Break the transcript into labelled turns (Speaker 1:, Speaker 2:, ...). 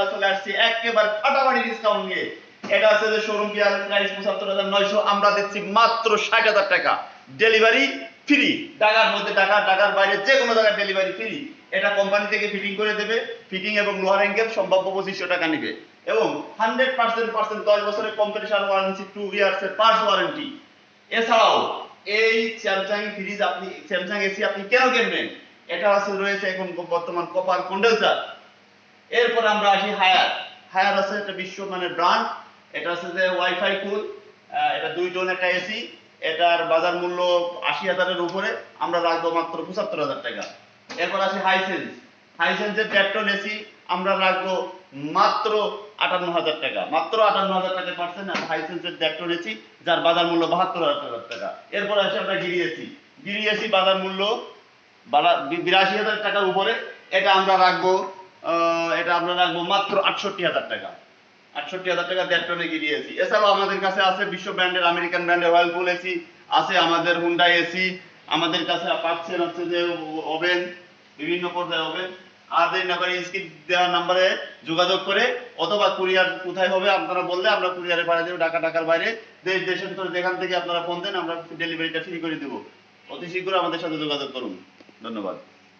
Speaker 1: আমরা চলে আসছি একেবারে ফাটাফাটি ডিসকাউন্ট নিয়ে। এটা আছে যে শোরুম প্রাইস পঁচাত্তর হাজার নয়শো। আমরা দিচ্ছি মাত্র ষাট হাজার টাকা। ডেলিভারি ফ্রি ঢাকার মধ্যে ঢাকা ঢাকার বাইরে যে কোনো জায়গায় ডেলিভারি ফ্রি এটা কোম্পানি থেকে ফিটিং করে দেবে। ফিটিং এবং লোহার অ্যাঙ্গেল সম্ভাব্য পঁচিশশো টাকা নেবে। এবং হান্ড্রেড পার্সেন্ট পার্সেন্ট দশ বছরের কম্পিটিশন ওয়ারেন্টি টু ইয়ার্স এর পার্টস ওয়ারেন্টি এছাড়াও, এই স্যামসাং ফ্রিজ আপনি স্যামসাং এসি আপনি কেন কিনবেন? এটা আছে, রয়েছে এখন বর্তমান কপার কন্ডেন্সার এরপর আমরা আসি হায়ার। হায়ার আছে একটা বিশ্বমানের ব্র্যান্ড, এটা আছে যে ওয়াইফাই কুল এটা দুই জন একটা এসি এটার বাজার মূল্য আশি হাজারের উপরে, আমরা রাখব মাত্র পঁচাত্তর হাজার টাকা। এরপর আসি হাইসেন্স হাইসেন্সের ট্যাপটন এসি আমরা রাখব মাত্র আটান্ন হাজার টাকা। মাত্র আটান্ন হাজার টাকা পাচ্ছেন হাইসেন্সের ট্যাপটন এসি যার বাজার মূল্য বাহাত্তর হাজার টাকা। এরপর আসি আমরা গিরি এসি গিরি এসি বাজার মূল্য বিরাশি হাজার টাকার উপরে, এটা আমরা রাখব এটা আমরা রাখব মাত্র আটষট্টি হাজার টাকা। আটষট্টি হাজার টাকা দেড় টনে গিরিয়েছি এছাড়াও আমাদের কাছে আছে বিশ্ব ব্র্যান্ডের, আমেরিকান ব্র্যান্ডের ওয়েলপুল এসি আছে আমাদের হুন্ডাই এসি আমাদের কাছে পাচ্ছেন হচ্ছে যে ওভেন বিভিন্ন পর্যায়ে ওভেন আর দেরি না করে স্ক্রিন দেওয়া নাম্বারে যোগাযোগ করে, অথবা কুরিয়ার কোথায় হবে আপনারা বললে আমরা কুরিয়ারে পাঠিয়ে দেবো, ঢাকা, ঢাকার বাইরে। দেশ দেশান্তর যেখান থেকে আপনারা ফোন দেন, আমরা ডেলিভারিটা ফ্রি করে দেবো। অতি শীঘ্র আমাদের সাথে যোগাযোগ করুন। ধন্যবাদ।